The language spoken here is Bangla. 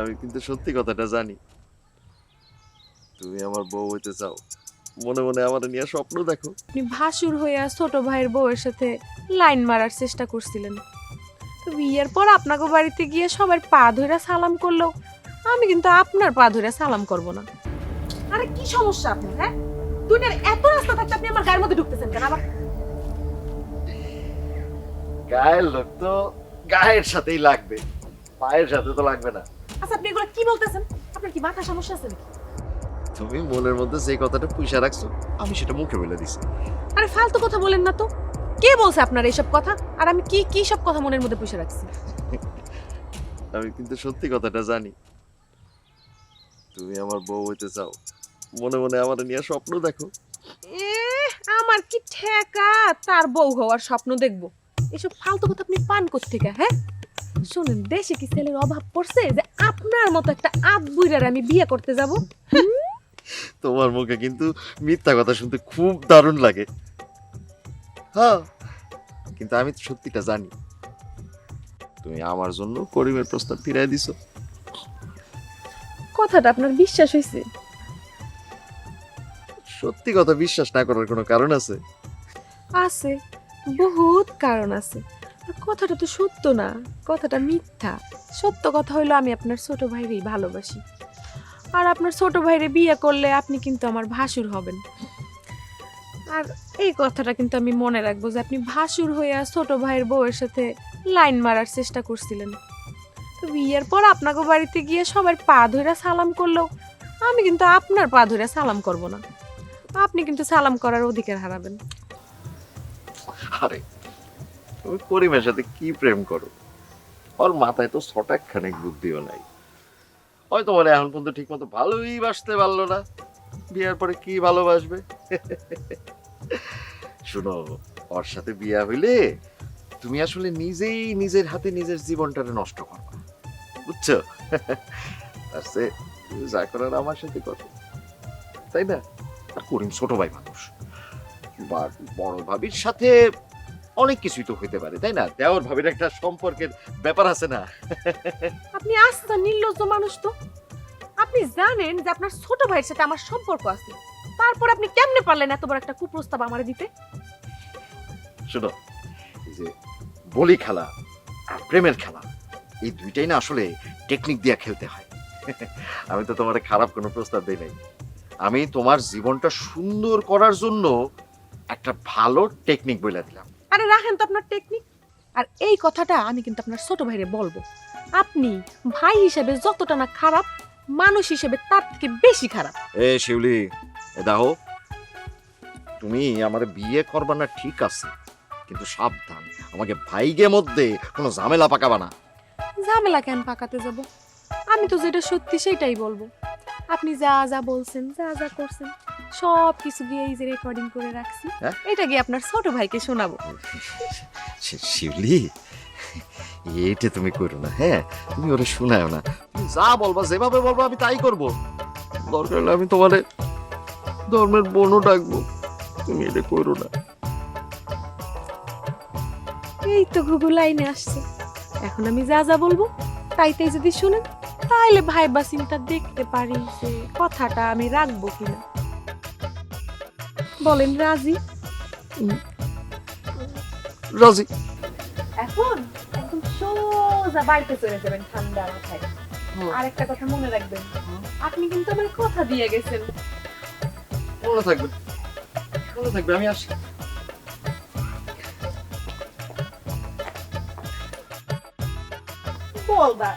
আমি কিন্তু সত্যি কথাটা জানি। তুমি আমার বউ হইতে চাও। মনে মনে আমার নিয়ে স্বপ্ন দেখো। আপনি ভাসুর হইয়া ছোট ভাইয়ের বউয়ের সাথে লাইন মারার চেষ্টা করছিলেন। তো বিয়ের পর আপনাকে বাড়িতে গিয়ে সবার পা ধইরা সালাম করল আমি কিন্তু আপনার পা ধইরা সালাম করব না। আরে কি সমস্যা আপনার হ্যাঁ? দুনিয়ার এত রাস্তা থাকতে আপনি আমার গায়ের মধ্যে ঢুকতেছেন কেন আবার? গায়ের লোক তো গায়ের সাথেই লাগবে পায়ের সাথে তো লাগবে না। আচ্ছা আপনি এগুলো কি বলতেছেন? আপনার কি মাথা সমস্যা আছে নাকি? তুমি মনের মধ্যে যে কথাটা পুষা রাখছো আমি সেটা মুখে বলে দিছি। আরে ফালতু কথা বলেন না তো। কে বলছে আপনার এইসব কথা? আর আমি কি কি সব কথা মনের মধ্যে পুষে রাখছি? আমি কিন্তু সত্যি কথাটা জানি। তুমি আমার বউ হইতে চাও। মনে মনে আমার নিয়ে স্বপ্ন দেখো। এ আমার কি ঠেকা? তার বউ হওয়ার স্বপ্ন দেখব। এসব ফালতু কথা আপনি পান থেকে হ্যাঁ? শুনেন দেশে কি ছেলের অভাব পড়ছে যে আপনার মতো একটা আত বুইরার আমি বিয়ে করতে যাব? তোমার মুখে কিন্তু মিথ্যা কথা শুনতে খুব দারুণ লাগে। হ্যাঁ কিন্তু আমি তো সত্যিটা জানি। তুমি আমার জন্য করিমের প্রস্তাব ফিরাই দিছো। কথাটা আপনার বিশ্বাস হয়েছে সত্যি কথা বিশ্বাস না করার কোনো কারণ আছে? আছে বহুত কারণ আছে। কথাটা তো সত্য না, কথাটা মিথ্যা। সত্য কথা হইল আমি আপনার ছোট ভাইরেই ভালোবাসি। আর আপনার ছোট ভাইরে বিয়ে করলে আপনি কিন্তু আমার ভাসুর হবেন। আর এই কথাটা কিন্তু আমি মনে রাখব যে আপনি ভাসুর হইয়া ছোট ভাইয়ের বউয়ের সাথে লাইন মারার চেষ্টা করছিলেন। তো বিয়ের পর আপনাকে বাড়িতে গিয়ে সবার পা ধইরা সালাম করল আমি কিন্তু আপনার পা ধইরা সালাম করব না। আপনি কিন্তু সালাম করার অধিকার হারাবেন। আরে তুমি করিমের সাথে কি প্রেম করো? ওর মাথায় তো ছটাক খানিক বুদ্ধিও নাই। হয়তো মানে এখন পর্যন্ত ঠিক মতো ভালোই বাসতে পারল না। বিয়ার পরে কি ভালোবাসবে? শুনো, ওর সাথে বিয়া হইলে তুমি আসলে নিজেই নিজের হাতে নিজের জীবনটারে নষ্ট করবা বুঝছ? আর যা করার আমার সাথে করো। তাই না? করিম ছোট ভাই মানুষ। বড় ভাবির সাথে অনেক কিছুই তো হইতে পারে তাই না? দেওয়ার ভাবির একটা সম্পর্কের ব্যাপার আছে না? আপনি আস্থা নির্লজ্জ মানুষ তো। আপনি জানেন যে আপনার ছোট ভাইয়ের সাথে আমার সম্পর্ক আছে। তারপর আপনি কেমনে পারলেন এত বড় একটা কুপ্রস্তাব আমার দিতে? শোনো এই যে বলি খেলা আর প্রেমের খেলা এই দুইটাই না আসলে টেকনিক দিয়ে খেলতে হয়। আমি তো তোমার খারাপ কোনো প্রস্তাব দেই নাই। আমি তোমার জীবনটা সুন্দর করার জন্য একটা ভালো টেকনিক বলে দিলাম। আরে রাখেন তো আপনার টেকনিক আর এই কথাটা আমি কিন্তু আপনার ছোট ভাইরে বলব। আপনি ভাই হিসেবে যতটা না খারাপ মানুষ হিসেবে তার থেকে বেশি খারাপ। এ শিউলি এ দাও। তুমি আমার বিয়ে করবা না ঠিক আছে কিন্তু সাবধান। আমাকে ভাইগে মধ্যে কোনো ঝামেলা পাকাবা না। ঝামেলা কেন পাকাতে যাব? আমি তো যেটা সত্যি সেটাই বলব। আপনি যা যা বলছেন যা যা করছেন সব কিছু গিয়ে এই যে রেকর্ডিং করে রাখছি। হ্যাঁ? এটা গিয়ে আপনার ছোট ভাইকে শোনাবো। শি- শিউলি এইটা তুমি করো না হ্যাঁ? তুমি ওরা শোনায় না। তুমি যা বলবা যেভাবে বলব আমি তাই করব। দরকার হলে আমি তোমার ধর্মের বোনও ডাকবো। তুমি এটা করো না। এই তো ঘুঘু লাইনে আসছে। এখন আমি যা যা বলব তাই তাই যদি শুনেন তাহলে ভাই বা চিন্তা দেখতে পারি যে কথাটা আমি রাখব কিনা। বলেন রাজি? রাজি। এখন? একদম সোজা বাড়িতে চলে যাবেন ঠান্ডা মাথায়। আর একটা কথা মনে রাখবেন আপনি কিন্তু আমার কথা দিয়ে গেছেন। মনে থাকবে। মনে থাকবে আমি আসি। বলবা